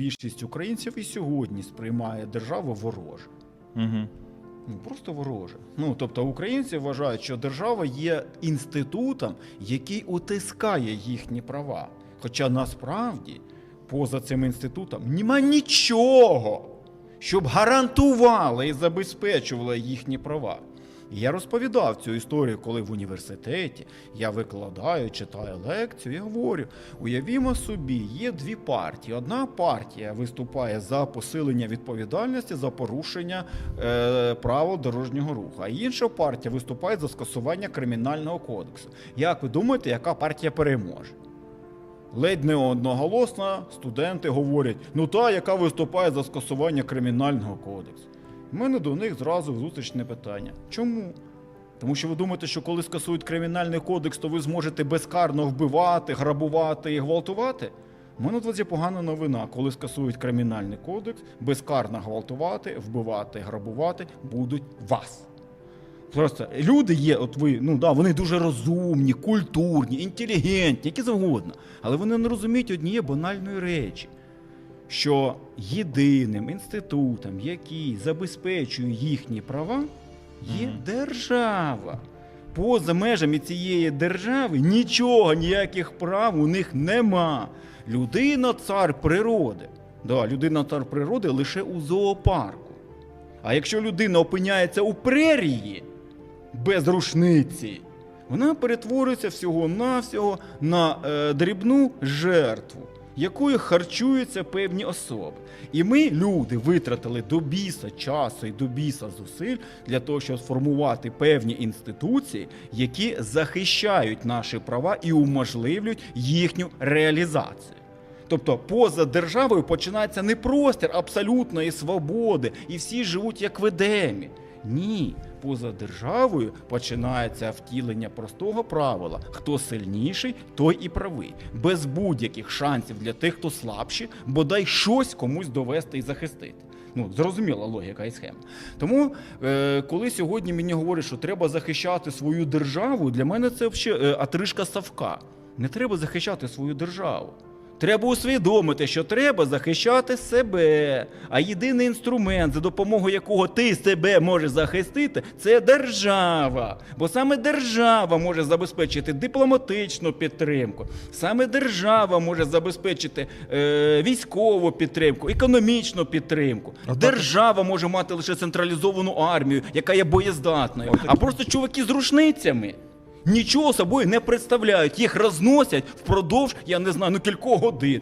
більшість українців і сьогодні сприймає державу вороже. Угу. Ну, просто вороже. Ну, тобто українці вважають, що держава є інститутом, який утискає їхні права. Хоча насправді поза цим інститутом нема нічого, щоб гарантувало і забезпечувало їхні права. Я розповідав цю історію, коли в університеті я викладаю, читаю лекцію і говорю: уявімо собі, є дві партії. Одна партія виступає за посилення відповідальності за порушення е, правил дорожнього руху, а інша партія виступає за скасування кримінального кодексу. Як ви думаєте, яка партія переможе? Ледь не одноголосно студенти говорять: ну та, яка виступає за скасування кримінального кодексу. У мене до них зразу зустрічне питання. Чому? Тому що ви думаєте, що коли скасують кримінальний кодекс, то ви зможете безкарно вбивати, грабувати і гвалтувати? У мене тут є погана новина. Коли скасують кримінальний кодекс, безкарно гвалтувати, вбивати, грабувати будуть вас. Просто люди є, от ви, ну да, вони дуже розумні, культурні, інтелігентні, які завгодно. Але вони не розуміють однієї банальної речі, що єдиним інститутом, який забезпечує їхні права, є Мгм. держава. Поза межами цієї держави нічого, ніяких прав у них нема. Людина цар природи. Да, людина цар природи лише у зоопарку. А якщо людина опиняється у прерії без рушниці, вона перетворюється всього-навсього на е, дрібну жертву, якою харчуються певні особи. І ми, люди, витратили до біса часу і до біса зусиль для того, щоб сформувати певні інституції, які захищають наші права і уможливлюють їхню реалізацію. Тобто поза державою починається не простір абсолютної свободи, і всі живуть як в Едемі. Ні, поза державою починається втілення простого правила: хто сильніший, той і правий, без будь-яких шансів для тих, хто слабші, бодай щось комусь довести і захистити. Ну, зрозуміла логіка і схема. Тому, е, коли сьогодні мені говорять, що треба захищати свою державу, для мене це взагалі е, атришка Савка. Не треба захищати свою державу. Треба усвідомити, що треба захищати себе. А єдиний інструмент, за допомогою якого ти себе можеш захистити, це держава. Бо саме держава може забезпечити дипломатичну підтримку, саме держава може забезпечити е, військову підтримку, економічну підтримку. А так- Держава може мати лише централізовану армію, яка є боєздатною, а просто чуваки з рушницями. Нічого собою не представляють, їх розносять впродовж, я не знаю, ну кількох годин.